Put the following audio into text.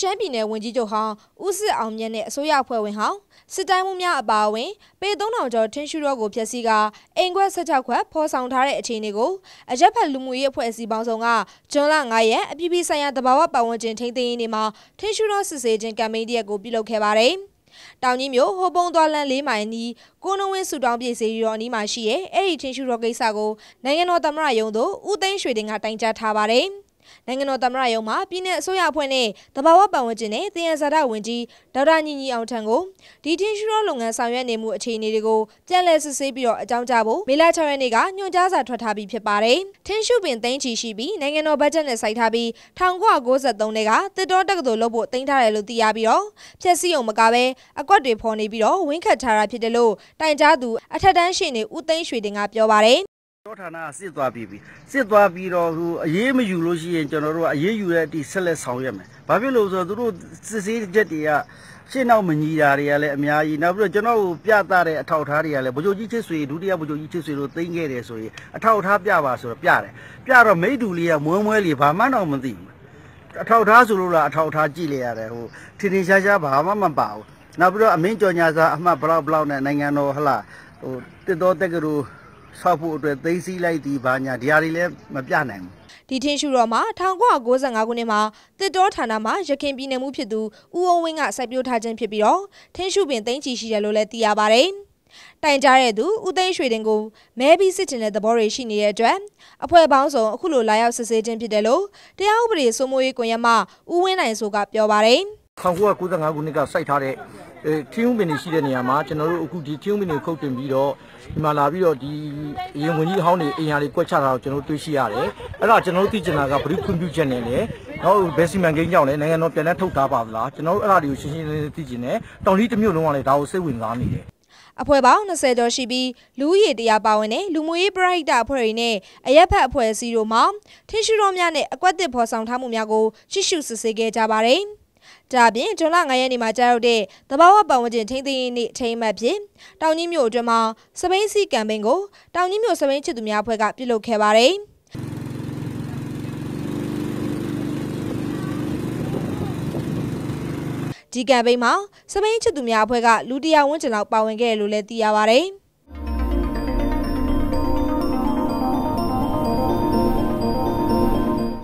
ရှမ်းပြည်နယ်ဝန်ကြီးချုပ်ဟောင်းဦးစစ်အောင်မြတ်နဲ့အစိုးရအဖွဲ့ဝင်ဟောင်းစစ်တိုင်းမှုများအပါအဝင်ပေ3000ကျော်ထင်းရှူတော့ကိုဖျက်ဆီးကအိမ်ခွက်16ခွက်ဖော်ဆောင်ထားတဲ့အခြေအနေကိုအရက်ဖက်လူမှုရေးအဖွဲ့အစည်းပေါင်းစုံကဂျွန်လ9ရက်အပြည်ပြည်ဆိုင်ရာတဘာဝပတ်ဝန်းကျင်ထိန်းသိမ်းရေးနေ့မှာထင်းရှူတော့စစ်ဆေးခြင်းကမ်ပိန်းတရက်ကိုပြုလုပ်ခဲ့ပါတယ်။တောင်ကြီးမြို့ဟိုပုံသွားလန်း၄မိုင်နီးကိုနဝင်းဆူတောင်းပြည်စီရောအနီးမှာရှိရဲ့အဲ့ဒီထင်းရှူတော့ကိစ္စကိုနိုင်ငံတော်သမ္မတရုံးသို့ဦးသိန်းရွှေတင်ကတိုင်ကြားထားပါတယ်။ နိုင်ငံတော်သမ္မတရုံးမှပြည်내အစိုးရအဖွဲ့နဲ့တဘာဝပတ်ဝန်းကျင်နဲ့တင်ရဇာတဝန်ကြီးဒေါက်တာညီညီအောင်ထံကိုဒီထင်းရှူရောလုပ်ငန်းဆောင်ရွက်နေမှုအခြေအနေတွေကိုပြန်လည်စစ်ဆေးပြီးတော့အကြောင်းကြားဖို့မေလ6ရက်နေ့ကညွှန်ကြားစာထွက်ထားပြီးဖြစ်ပါတယ်။ထင်းရှူပင်သိန်းချီရှိပြီးနိုင်ငံတော်ဘတ်ဂျက်နဲ့စိုက်ထားပြီး1993နှစ်ကတစ်တော်တက္ကသိုလ်လုပ်ဖို့တင်ထားတယ်လို့သိရပြီးတော့ဖြည့်စည်းအောင်မကပဲအကွက်တွေဖော်နေပြီးတော့ဝင်းခတ်ထားတာဖြစ်တယ်လို့တိုင်ကြားသူအထက်တန်းရှင်းနေဦးသိန်းရွှေတင်ကပြောပါတယ် တောဌာနကစစ်သွားပြီးပြီစစ်သွားပြီးတော့ဟိုအရေးမယူလို့ရှိရင်ကျွန်တော်တို့ကအရေးယူတဲ့အထိဆက်လက်ဆောင်ရွက်မယ်။ဘာဖြစ်လို့ဆိုတော့သူတို့စစ်ဆေးချက်တွေကရှင်းနောက်မညီတာတွေကလည်းအများကြီးနောက်ပြီးတော့ကျွန်တော်တို့ပြသတဲ့အထောက်အထားတွေကလည်းဗိုလ်ချုပ်ကြီးချစ်ဆွေဒုတိယဗိုလ်ချုပ်ကြီးချစ်ဆွေတို့သိမ်းခဲ့တယ်ဆိုရင်အထောက်အထားပြပါဆိုတော့ပြတယ်။ပြတော့မိတူလေးကမွဲမွဲလေးဘာမှတော့မသိဘူး။အထောက်အထားဆိုလို့လားအထောက်အထားကြည့်လိုက်ရတယ်ဟိုထင်ထင်ရှားရှားဘာမှမပါဘူး။နောက်ပြီးတော့အမင်းကြော်ညာစာအမှတ်ဘလောက်ဘလောက်နဲ့နိုင်ငံတော်ဟလာဟိုတစ်တော်တက်ကလူ ဆောက်ဖို့အတွက်သိသိလိုက်ဒီဘာညာဒီဟာတွေလည်းမပြနိုင်ဘူးဒီထင်းရှူတော်မှာ1995ခုနှစ်မှာတစ်တောဌာနမှာရခိုင်ပြည်နယ်မှုဖြစ်သူဦးအောင်ဝင်းကစိုက်ပျိုးထားခြင်းဖြစ်ပြီးတော့ထင်းရှူပင်သိန်းချီရှိတယ်လို့လည်းသိရပါတယ်။တိုင်ကြားတဲ့သူဦးသိန်းရွှေတင်ကိုမဲပြီးစစ်တင်တဲ့သဘောတွေရှိနေတဲ့အတွက်အဖွဲ့ပေါင်းစုံအခုလိုလာရောက်စစ်ဆေးခြင်းဖြစ်တယ်လို့တရားဥပဒေစိုးမိုးရေးကွန်ရက်မှဦးဝင်းနိုင်ဆိုကပြောပါတယ်။ 1995ခုနှစ်ကစိုက်ထားတဲ့အဲထင်းဦးပင်တွေရှိတဲ့နေရာမှာကျွန်တော်တို့အခုဒီထင်းဦးပင်တွေခုတ်တင်ပြီးတော့ဒီမှာလာပြီးတော့ဒီအရင်ဝင်ကြီးအဟောင်းတွေအင်အားတွေကွက်ချတာကိုကျွန်တော်တို့တွေ့ရှိရတယ်အဲ့ဒါကျွန်တော်တို့သိချင်တာကဘယ်လိုခွင့်ပြုချက်နဲ့လဲနောက်ဘယ်စီမံကိန်းကြောင့်လဲနိုင်ငံတော်ပြန်လည်ထုတ်ထားပါသလားကျွန်တော်တို့အဲ့ဒါတွေကိုရှင်းရှင်းလင်းလင်းသိချင်တယ်တောင်ကြီးတစ်မျိုးလုံးကလည်းဒါကိုစိတ်ဝင်စားနေတယ်အဖွဲ့ပေါင်း20ကျော်ရှိပြီးလူဦးရေတရားပါဝင်တဲ့လူမှုရေးပရိဟိတအဖွဲ့တွေနဲ့အရက်ဖက်အဖွဲ့အစည်းတို့မှထင်းရှူတော်များနဲ့အကွက်တစ်ဖော်ဆောင်ထားမှုများကိုရှိရှုစစ်ဆေးခဲ့ကြပါတယ်။ ဒါအပြင်ဇွန်လ9ရက်နေ့မှာကြာရောက်တဲ့တဘာဝပတ်ဝန်းကျင်ထိန်းသိမ်းရေးနေ့အထိမ်းအမှတ်ဖြင့်တောင်ကြီးမြို့အတွင်းမှာစပိန်စီကမ်ပိန်းကိုတောင်ကြီးမြို့စပိန်ချစ်သူများအဖွဲ့ကပြုလုပ်ခဲ့ပါတယ်ဒီကမ်ပိန်းမှာစပိန်ချစ်သူများအဖွဲ့ကလူတရာဝန်းကျင်လောက်ပါဝင်ခဲ့တယ်လို့လည်းသိရပါတယ်။